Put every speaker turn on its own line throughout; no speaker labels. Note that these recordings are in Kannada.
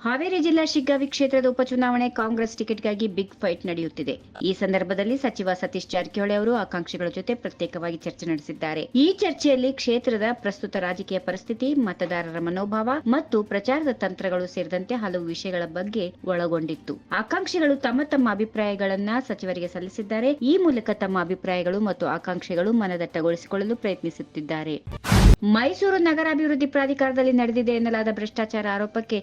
ಹಾವೇರಿ ಜಿಲ್ಲಾ ಶಿಗ್ಗಾವಿ ಕ್ಷೇತ್ರದ ಉಪಚುನಾವಣೆ ಕಾಂಗ್ರೆಸ್ ಟಿಕೆಟ್ಗಾಗಿ ಬಿಗ್ ಫೈಟ್ ನಡೆಯುತ್ತಿದೆ. ಈ ಸಂದರ್ಭದಲ್ಲಿ ಸಚಿವ ಸತೀಶ್ ಜಾರಕಿಹೊಳಿ ಅವರು ಆಕಾಂಕ್ಷಿಗಳ ಜೊತೆ ಪ್ರತ್ಯೇಕವಾಗಿ ಚರ್ಚೆ ನಡೆಸಿದ್ದಾರೆ. ಈ ಚರ್ಚೆಯಲ್ಲಿ ಕ್ಷೇತ್ರದ ಪ್ರಸ್ತುತ ರಾಜಕೀಯ ಪರಿಸ್ಥಿತಿ, ಮತದಾರರ ಮನೋಭಾವ ಮತ್ತು ಪ್ರಚಾರದ ತಂತ್ರಗಳು ಸೇರಿದಂತೆ ಹಲವು ವಿಷಯಗಳ ಬಗ್ಗೆ ಒಳಗೊಂಡಿತ್ತು. ಆಕಾಂಕ್ಷಿಗಳು ತಮ್ಮ ತಮ್ಮ ಅಭಿಪ್ರಾಯಗಳನ್ನ ಸಚಿವರಿಗೆ ಸಲ್ಲಿಸಿದ್ದಾರೆ. ಈ ಮೂಲಕ ತಮ್ಮ ಅಭಿಪ್ರಾಯಗಳು ಮತ್ತು ಆಕಾಂಕ್ಷೆಗಳು ಮನದಟ್ಟಗೊಳಿಸಿಕೊಳ್ಳಲು ಪ್ರಯತ್ನಿಸುತ್ತಿದ್ದಾರೆ. ಮೈಸೂರು ನಗರಾಭಿವೃದ್ಧಿ ಪ್ರಾಧಿಕಾರದಲ್ಲಿ ನಡೆದಿದೆ ಎನ್ನಲಾದ ಭ್ರಷ್ಟಾಚಾರ ಆರೋಪಕ್ಕೆ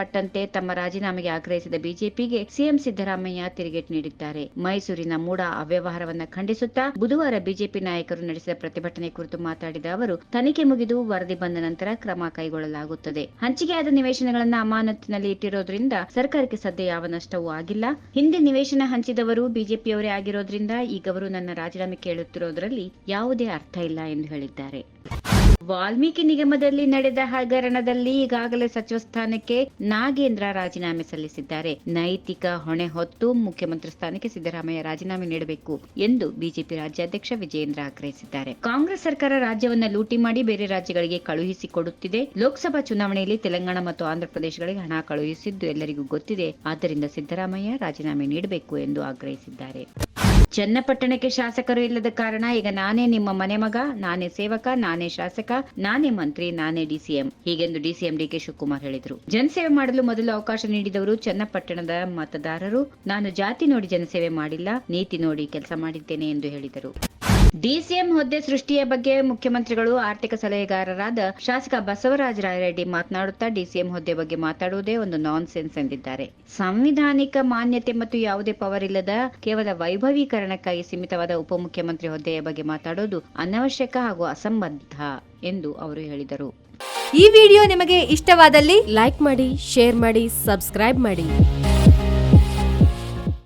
ಸಂಬಂಧಪಟ್ಟಂತೆ ತಮ್ಮ ರಾಜೀನಾಮೆಗೆ ಆಗ್ರಹಿಸಿದ ಬಿಜೆಪಿಗೆ ಸಿಎಂ ಸಿದ್ದರಾಮಯ್ಯ ತಿರುಗೇಟು ನೀಡಿದ್ದಾರೆ. ಮೈಸೂರಿನ ಮೂಡ ಅವ್ಯವಹಾರವನ್ನು ಖಂಡಿಸುತ್ತಾ ಬುಧವಾರ ಬಿಜೆಪಿ ನಾಯಕರು ನಡೆಸಿದ ಪ್ರತಿಭಟನೆ ಕುರಿತು ಮಾತಾಡಿದ ಅವರು, ತನಿಖೆ ಮುಗಿದು ವರದಿ ಬಂದ ನಂತರ ಕ್ರಮ ಕೈಗೊಳ್ಳಲಾಗುತ್ತದೆ. ಹಂಚಿಕೆಯಾದ ನಿವೇಶನಗಳನ್ನು ಅಮಾನತಿನಲ್ಲಿ ಇಟ್ಟಿರೋದ್ರಿಂದ ಸರ್ಕಾರಕ್ಕೆ ಸದ್ಯ ಯಾವ ನಷ್ಟವೂ ಆಗಿಲ್ಲ. ಹಿಂದೆ ನಿವೇಶನ ಹಂಚಿದವರು ಬಿಜೆಪಿಯವರೇ ಆಗಿರೋದ್ರಿಂದ ಈಗ ಅವರು ನನ್ನ ರಾಜೀನಾಮೆ ಕೇಳುತ್ತಿರೋದ್ರಲ್ಲಿ ಯಾವುದೇ ಅರ್ಥ ಇಲ್ಲ ಎಂದು ಹೇಳಿದ್ದಾರೆ. ವಾಲ್ಮೀಕಿ ನಿಗಮದಲ್ಲಿ ನಡೆದ ಹಗರಣದಲ್ಲಿ ಈಗಾಗಲೇ ಸಚಿವ ಸ್ಥಾನಕ್ಕೆ ನಾಗೇಂದ್ರ ರಾಜೀನಾಮೆ ಸಲ್ಲಿಸಿದ್ದಾರೆ. ನೈತಿಕ ಹೊಣೆ ಹೊತ್ತು ಮುಖ್ಯಮಂತ್ರಿ ಸ್ಥಾನಕ್ಕೆ ಸಿದ್ದರಾಮಯ್ಯ ರಾಜೀನಾಮೆ ನೀಡಬೇಕು ಎಂದು ಬಿಜೆಪಿ ರಾಜ್ಯಾಧ್ಯಕ್ಷ ವಿಜಯೇಂದ್ರ ಆಗ್ರಹಿಸಿದ್ದಾರೆ. ಕಾಂಗ್ರೆಸ್ ಸರ್ಕಾರ ರಾಜ್ಯವನ್ನು ಲೂಟಿ ಮಾಡಿ ಬೇರೆ ರಾಜ್ಯಗಳಿಗೆ ಕಳುಹಿಸಿಕೊಡುತ್ತಿದೆ ಲೋಕಸಭಾ ಚುನಾವಣೆಯಲ್ಲಿ ತೆಲಂಗಾಣ ಮತ್ತು ಆಂಧ್ರಪ್ರದೇಶಗಳಿಗೆ ಹಣ ಕಳುಹಿಸಿದ್ದು ಎಲ್ಲರಿಗೂ ಗೊತ್ತಿದೆ. ಆದ್ದರಿಂದ ಸಿದ್ದರಾಮಯ್ಯ ರಾಜೀನಾಮೆ ನೀಡಬೇಕು ಎಂದು ಆಗ್ರಹಿಸಿದ್ದಾರೆ. ಚನ್ನಪಟ್ಟಣಕ್ಕೆ ಶಾಸಕರು ಇಲ್ಲದ ಕಾರಣ ಈಗ ನಾನೇ ನಿಮ್ಮ ಮನೆ ಮಗ, ನಾನೇ ಸೇವಕ, ನಾನೇ ಶಾಸಕ, ನಾನೇ ಮಂತ್ರಿ, ನಾನೇ ಡಿಸಿಎಂ. ಹೀಗೆಂದು ಡಿಸಿಎಂ ಡಿಕೆ ಶಿವಕುಮಾರ್ ಹೇಳಿದರು. ಜನಸೇವೆ ಮಾಡಲು ಮೊದಲು ಅವಕಾಶ ನೀಡಿದವರು ಚನ್ನಪಟ್ಟಣದ ಮತದಾರರು. ನಾನು ಜಾತಿ ನೋಡಿ ಜನಸೇವೆ ಮಾಡಿಲ್ಲ, ನೀತಿ ನೋಡಿ ಕೆಲಸ ಮಾಡಿದ್ದೇನೆ ಎಂದು ಹೇಳಿದರು. ಡಿಸಿಎಂ ಹುದ್ದೆ ಸೃಷ್ಟಿಯ ಬಗ್ಗೆ ಮುಖ್ಯಮಂತ್ರಿಗಳು, ಆರ್ಥಿಕ ಸಲಹೆಗಾರರಾದ ಶಾಸಕ ಬಸವರಾಜ ರಾಯರೆಡ್ಡಿ ಮಾತನಾಡುತ್ತಾ ಡಿಸಿಎಂ ಹುದ್ದೆ ಬಗ್ಗೆ ಮಾತಾಡುವುದೇ ಒಂದು ನಾನ್ ಸೆನ್ಸ್ ಎಂದಿದ್ದಾರೆ. ಸಾಂವಿಧಾನಿಕ ಮಾನ್ಯತೆ ಮತ್ತು ಯಾವುದೇ ಪವರ್ ಇಲ್ಲದ ಕೇವಲ ವೈಭವೀಕರಣಕ್ಕಾಗಿ ಸೀಮಿತವಾದ ಉಪಮುಖ್ಯಮಂತ್ರಿ ಹುದ್ದೆಯ ಬಗ್ಗೆ ಮಾತಾಡೋದು ಅನವಶ್ಯಕ ಹಾಗೂ ಅಸಂಬದ್ಧ ಎಂದು ಅವರು ಹೇಳಿದರು.
ಈ ವಿಡಿಯೋ ನಿಮಗೆ ಇಷ್ಟವಾದಲ್ಲಿ ಲೈಕ್ ಮಾಡಿ, ಶೇರ್ ಮಾಡಿ, ಸಬ್ಸ್ಕ್ರೈಬ್ ಮಾಡಿ.